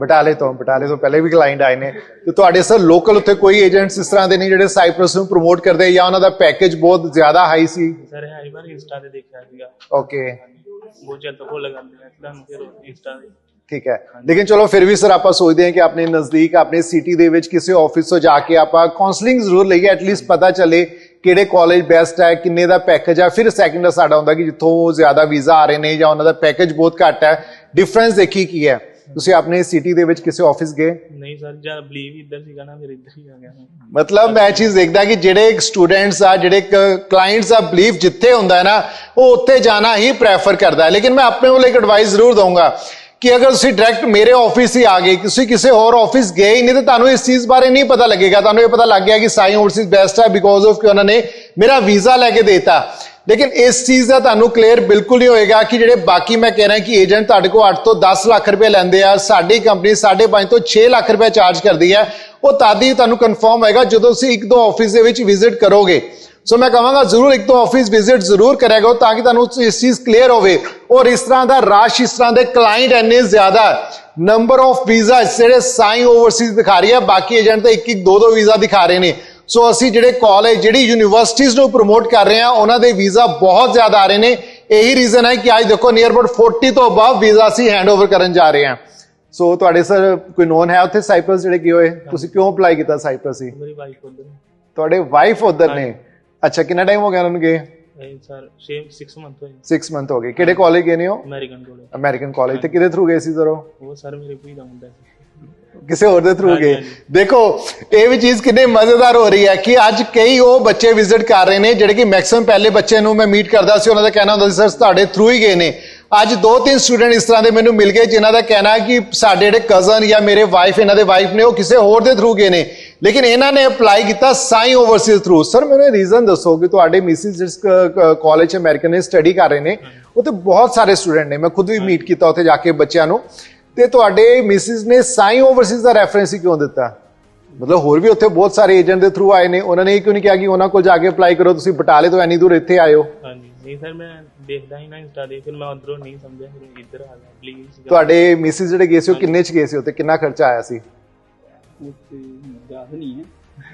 ਬਟਾਲੇ ਤੋਂ ਬਟਾਲੇ ਤੋਂ ਪਹਿਲੇ ਵੀ ਕਲਾਇੰਟ ਆਏ ਨੇ। ਤੇ ਤੁਹਾਡੇ ਸਰ ਲੋਕਲ ਉੱਥੇ ਕੋਈ ਏਜੰਟਸ ਇਸ ਤਰ੍ਹਾਂ ਦੇ ਨਹੀਂ ਜਿਹੜੇ ਸਾਈਪ੍ਰਸ ਨੂੰ ਪ੍ਰਮੋਟ ਕਰਦੇ ਜਾਂ ਉਹਨਾਂ ਦਾ ਪੈਕੇਜ ਬਹੁਤ ਜ਼ਿਆਦਾ ਹਾਈ ਸੀ? ਸਰ ਹੈ ਹੀ ਵਾਰ ਇੰਸਟਾ ਤੇ ਦੇਖਿਆ ਸੀਗਾ। ਓਕੇ ਬਹੁਤ ਤੋਂ ਫੋਲੋ ਕਰਦੇ ਆ ਤੁਹਾਨੂੰ ਫਿਰ ਇੰਸਟਾ ਤੇ। ਠੀਕ ਹੈ। ਲੇਕਿਨ ਚਲੋ ਫਿਰ ਵੀ ਸਰ ਆਪਾਂ ਸੋਚਦੇ ਹਾਂ ਕਿ ਆਪਣੇ ਨਜ਼ਦੀਕ ਆਪਣੇ ਸਿਟੀ ਦੇ ਵਿੱਚ ਕਿਸੇ ਆਫਿਸ ਤੋਂ ਜਾ ਕੇ ਆਪਾਂ ਕਾਉਂਸਲਿੰਗ ਜ਼ਰੂਰ ਲਈਏ ਐਟਲੀਸਟ ਪਤਾ ਚੱਲੇ ਕਿਹੜੇ ਕਾਲਜ ਬੈਸਟ ਹੈ ਕਿੰਨੇ ਦਾ ਪੈਕੇਜ ਹੈ। ਫਿਰ ਸੈਕੰਡ ਸਾਡਾ ਹੁੰਦਾ ਕਿ ਜਿੱਥੋਂ ਜ਼ਿਆਦਾ ਵੀਜ਼ਾ ਆ ਰਹੇ ਨੇ ਜਾਂ ਉਹਨਾਂ ਦਾ ਪੈਕੇਜ ਬਹੁਤ ਘੱਟ ਹੈ। ਡਿਫਰੈਂਸ ਦੇਖੀ ਕੀ ਹੈ। ਤੁਸੀਂ ਆਪਣੇ ਸਿਟੀ ਦੇ ਵਿੱਚ ਕਿਸੇ ਆਫਿਸ ਗਏ? ਨਹੀਂ ਸਰ ਜਦ ਬਲੀਵ ਇੱਧਰ ਸੀਗਾ ਨਾ ਫਿਰ ਇੱਧਰ ਹੀ ਆ ਗਿਆ ਮਤਲਬ ਮੈਂ ਚੀਜ਼ ਦੇਖਦਾ ਕਿ ਜਿਹੜੇ ਸਟੂਡੈਂਟਸ ਆ ਜਿਹੜੇ ਕਲਾਇੰਟਸ ਆ ਬਲੀਫ ਜਿੱਥੇ ਹੁੰਦਾ ਹੈ ਨਾ ਉਹ ਉੱਥੇ ਜਾਣਾ ਹੀ ਪ੍ਰੈਫਰ ਕਰਦਾ ਹੈ। ਲੇਕਿਨ ਮੈਂ ਆਪਣੇ ਵੱਲੋਂ ਇੱਕ ਐਡਵਾਈਸ ਜ਼ਰੂਰ ਦਊਂਗਾ ਕਿ ਅਗਰ ਤੁਸੀਂ ਡਾਇਰੈਕਟ ਮੇਰੇ ਆਫਿਸ ਹੀ ਆ ਗਏ ਤੁਸੀਂ ਕਿਸੇ ਹੋਰ ਆਫਿਸ ਗਏ ਹੀ ਨਹੀਂ ਤਾਂ ਤੁਹਾਨੂੰ ਇਸ ਚੀਜ਼ ਬਾਰੇ ਨਹੀਂ ਪਤਾ ਲੱਗੇਗਾ। ਤੁਹਾਨੂੰ ਇਹ ਪਤਾ ਲੱਗ ਗਿਆ ਕਿ ਸਾਈ ਓਵਰਸੀਜ਼ ਬੈਸਟ ਹੈ ਬਿਕੋਜ਼ ਆਫ ਕਿ ਉਹਨਾਂ ਨੇ ਮੇਰਾ ਵੀਜ਼ਾ ਲੈ ਕੇ ਦੇਤਾ। ਲੇਕਿਨ ਇਸ ਚੀਜ਼ ਦਾ ਤੁਹਾਨੂੰ ਕਲੀਅਰ ਬਿਲਕੁਲ ਨਹੀਂ ਹੋਏਗਾ ਕਿ ਜਿਹੜੇ ਬਾਕੀ ਮੈਂ ਕਹਿ ਰਿਹਾ ਕਿ ਏਜੰਟ ਤੁਹਾਡੇ ਕੋਲ 8 ਤੋਂ 10 ਲੱਖ ਰੁਪਏ ਲੈਂਦੇ ਆ, ਸਾਡੀ ਕੰਪਨੀ 5.5 ਤੋਂ 6 ਲੱਖ ਰੁਪਏ ਚਾਰਜ ਕਰਦੀ ਹੈ। ਉਹ ਤਦ ਹੀ ਤੁਹਾਨੂੰ ਕਨਫਰਮ ਹੋਏਗਾ ਜਦੋਂ ਤੁਸੀਂ ਇੱਕ ਦੋ ਆਫਿਸ ਦੇ ਵਿੱਚ ਵਿਜ਼ਿਟ ਕਰੋਗੇ। ਸੋ ਮੈਂ ਕਹਾਂਗਾ ਜ਼ਰੂਰ ਇੱਕ ਦੋ ਆਫਿਸ ਵਿਜ਼ਿਟ ਜ਼ਰੂਰ ਕਰੇਗਾ ਤਾਂ ਕਿ ਤੁਹਾਨੂੰ ਇਸ ਚੀਜ਼ ਕਲੀਅਰ ਹੋਵੇ। ਔਰ ਇਸ ਤਰ੍ਹਾਂ ਦਾ ਰਸ਼, ਇਸ ਤਰ੍ਹਾਂ ਦੇ ਕਲਾਇੰਟ ਇੰਨੇ ਜ਼ਿਆਦਾ ਨੰਬਰ ਆਫ ਵੀਜ਼ਾ ਜਿਹੜੇ ਸਾਈ ਓਵਰਸੀਜ਼ ਦਿਖਾ ਰਹੀ ਹੈ, ਬਾਕੀ ਏਜੰਟ ਤਾਂ ਇੱਕ ਇੱਕ ਦੋ ਦੋ ਵੀਜ਼ਾ ਦਿਖਾ ਰਹੇ ਨੇ। ਸੋ ਅਸੀਂ ਜਿਹੜੇ ਕਾਲਜ ਜਿਹੜੀ ਯੂਨੀਵਰਸਿਟੀਆਂ ਨੂੰ ਪ੍ਰਮੋਟ ਕਰ ਰਹੇ ਹਾਂ ਉਹਨਾਂ ਦੇ ਵੀਜ਼ਾ ਬਹੁਤ ਜ਼ਿਆਦਾ ਆ ਰਹੇ ਨੇ। ਇਹੀ ਰੀਜ਼ਨ ਹੈ ਕਿ ਅੱਜ ਦੇਖੋ ਨੀਅਰ ਅਬਾਊਟ 40 ਤੋਂ ਅਬਵ ਵੀਜ਼ਾ ਅਸੀਂ ਹੈਂਡਓਵਰ ਕਰਨ ਜਾ ਰਹੇ ਹਾਂ। ਸੋ ਤੁਹਾਡੇ ਸਰ ਕੋਈ ਨੋਨ ਹੈ ਉੱਥੇ ਸਾਈਪਰਸ ਜਿਹੜੇ ਕੀ ਹੋਏ? ਤੁਸੀਂ ਕਿਉਂ ਅਪਲਾਈ ਕੀਤਾ ਸਾਈਪਰਸ ਹੀ? ਮੇਰੀ ਵਾਈਫ ਉਧਰ ਤੁਹਾਡੇ ਵਾਈਫ ਉਧਰ ਨੇ? ਅੱਛਾ ਕਿੰਨਾ ਟਾਈਮ ਹੋ ਗਿਆ ਉਹਨਾਂ ਨੂੰ ਗਏ? ਸਰ 6 6 ਮੰਥ ਹੋਏ। 6 ਮੰਥ ਹੋ ਗਏ। ਕਿਹੜੇ ਕਾਲਜ ਗਏ ਨੇ ਉਹ? ਅਮਰੀਕਨ ਕੋਲ ਅਮਰੀਕਨ ਕਾਲਜ ਤੇ ਕਿਹਦੇ ਥਰੂ ਗਏ ਸੀ ਜ਼ਰੋ ਉਹ? ਸਰ ਮੇਰੇ ਕੋਈ ਦਾ ਮੁੰਡਾ ਸੀ। ਕਿਸੇ ਹੋਰ ਦੇ ਥਰੂ ਗਏ। ਦੇਖੋ ਇਹ ਵੀ ਚੀਜ਼ ਕਿੰਨੇ ਮਜ਼ੇਦਾਰ ਹੋ ਰਹੀ ਹੈ ਕਿ ਅੱਜ ਕਈ ਉਹ ਬੱਚੇ ਵਿਜ਼ਿਟ ਕਰ ਰਹੇ ਨੇ ਜਿਹੜੇ ਕਿ ਮੈਕਸਿਮਮ ਪਹਿਲੇ ਬੱਚੇ ਨੂੰ ਮੈਂ ਮੀਟ ਕਰਦਾ ਸੀ ਉਹਨਾਂ ਦਾ ਕਹਿਣਾ ਹੁੰਦਾ ਸੀ ਸਰ ਤੁਹਾਡੇ ਥਰੂ ਹੀ ਗਏ ਨੇ। ਅੱਜ ਦੋ ਤਿੰਨ ਸਟੂਡੈਂਟ ਇਸ ਤਰ੍ਹਾਂ ਦੇ ਮੈਨੂੰ ਮਿਲ ਗਏ ਜਿਨ੍ਹਾਂ ਦਾ ਕਹਿਣਾ ਹੈ ਕਿ ਸਾਡੇ ਜਿਹੜੇ ਕਜ਼ਨ ਜਾਂ ਮੇਰੇ ਵਾਈਫ ਇਹਨਾਂ ਦੇ ਵਾਈਫ ਨੇ ਉਹ ਕਿਸੇ ਹੋਰ ਦੇ ਥਰੂ ਗਏ ਨੇ। ਲੇਕਿਨ ਇਹਨਾਂ ਨੇ ਅਪਲਾਈ ਕੀਤਾ ਸਾਈ ਓਵਰਸੀਜ਼ ਥਰੂ ਸਰ ਮੈਨੂੰ ਰੀਜ਼ਨ ਦੱਸੋ ਕਿ ਤੁਹਾਡੇ ਮਿਸਿਸ ਜਿਸ ਕਾਲਜ ਅਮਰੀਕਨ ਨੇ ਸਟੱਡੀ ਕਰ ਰਹੇ ਨੇ ਉੱਥੇ ਬਹੁਤ ਸਾਰੇ ਸਟੂਡੈਂਟ ਨੇ। ਮੈਂ ਖੁਦ ਵੀ ਮੀਟ ਕੀਤਾ ਉੱਥੇ ਜਾ ਕੇ ਬੱਚਿਆਂ ਨੂੰ। ਤੇ ਤੁਹਾਡੇ ਮਿਸਿਸ ਨੇ ਸਾਈ ਓਵਰਸੀਜ਼ ਦਾ ਰੈਫਰੈਂਸ ਹੀ ਕਿਉਂ ਦਿੱਤਾ? ਮਤਲਬ ਹੋਰ ਵੀ ਉੱਥੇ ਬਹੁਤ ਸਾਰੇ ਏਜੰਟ ਦੇ ਥਰੂ ਆਏ ਨੇ ਉਹਨਾਂ ਨੇ ਇਹ ਕਿਉਂ ਨਹੀਂ ਕਿਹਾ ਕਿ ਉਹਨਾਂ ਕੋਲ ਜਾ ਕੇ ਅਪਲਾਈ ਕਰੋ ਤੁਸੀਂ ਬਟਾਲੇ ਤੋਂ ਇੰਨੀ ਦੂਰ ਇੱਥੇ ਹੋ? ਹਾਂਜੀ ਨਹੀਂ ਸਰ ਮੈਂ ਦੇਖਦਾ ਹੀ ਨਾ ਇੰਸਟਾ ਤੇ ਫਿਰ ਮੈਂ ਉਧਰੋਂ ਨਹੀਂ ਸਮਝਿਆ ਫਿਰ ਇੱਧਰ ਆ ਗਿਆ ਸੀਗਾ ਤੁਹਾਡੇ ਮਿਸਿਸ ਜਿਹੜੇ ਗਏ ਸੀ ਉਹ ਕਿੰਨੇ ਚ ਗਏ ਸੀ ਉੱਥੇ? ਕਿੰਨਾ ਖਰਚਾ ਆਇਆ ਸੀ? ਜ਼ਿਆਦਾ ਨਹੀਂ ਹੈ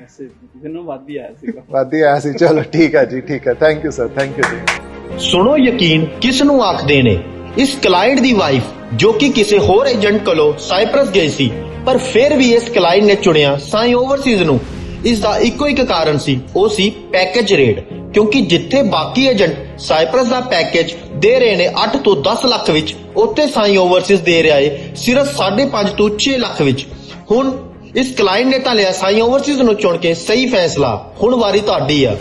ਵੈਸੇ ਕਿਸੇ ਨੂੰ ਵੱਧ ਹੀ ਆਇਆ ਸੀਗਾ। ਵਾਦੀ ਆਇਆ ਸੀ। ਚਲੋ ਠੀਕ ਹੈ ਜੀ ਠੀਕ ਹੈ thank you sir thank you ਜੀ। ਸੁਣੋ ਯਕੀਨ ਕਿਸ ਨੂੰ ਆਖਦੇ ਨੇ? ਇਸ ਕਲਾਇੰਟ ਦੀ ਵਾਈਫ ਜੋ ਕਿ ਕਿਸੇ ਹੋਰ ਏਜੰਟ ਕੋਲੋਂ ਸਾਈਪਰਸ ਗਈ ਸੀ, ਪਰ ਫਿਰ ਵੀ ਇਸ ਕਲਾਇੰਟ ਨੇ ਚੁਣਿਆ ਸਾਈ ਓਵਰਸੀਜ਼ ਨੂੰ। ਇਸ ਦਾ ਇੱਕੋ ਇੱਕ ਕਾਰਨ ਸੀ, ਉਹ ਸੀ ਪੈਕੇਜ ਰੇਟ, ਕਿਉਂਕਿ ਜਿੱਥੇ ਬਾਕੀ ਏਜੰਟ ਸਾਈਪਰਸ ਦਾ ਪੈਕੇਜ ਦੇ ਰਹੇ ਨੇ 8 ਤੋਂ 10 ਲੱਖ ਵਿੱਚ, ਉੱਥੇ ਸਾਈ ਓਵਰਸੀਜ਼ ਦੇ ਰਿਹਾ ਏ ਸਿਰਫ 5.5 ਤੋਂ 6 ਲੱਖ ਵਿੱਚ। ਹੁਣ ਇਸ ਕਲਾਇੰਟ ਨੇ ਤਾਂ ਲਿਆ ਸਾਈ ਓਵਰਸੀਜ਼ ਨੂੰ ਚੁਣ ਕੇ ਸਹੀ ਫੈਸਲਾ। ਹੁਣ ਵਾਰੀ ਤੁਹਾਡੀ ਆ।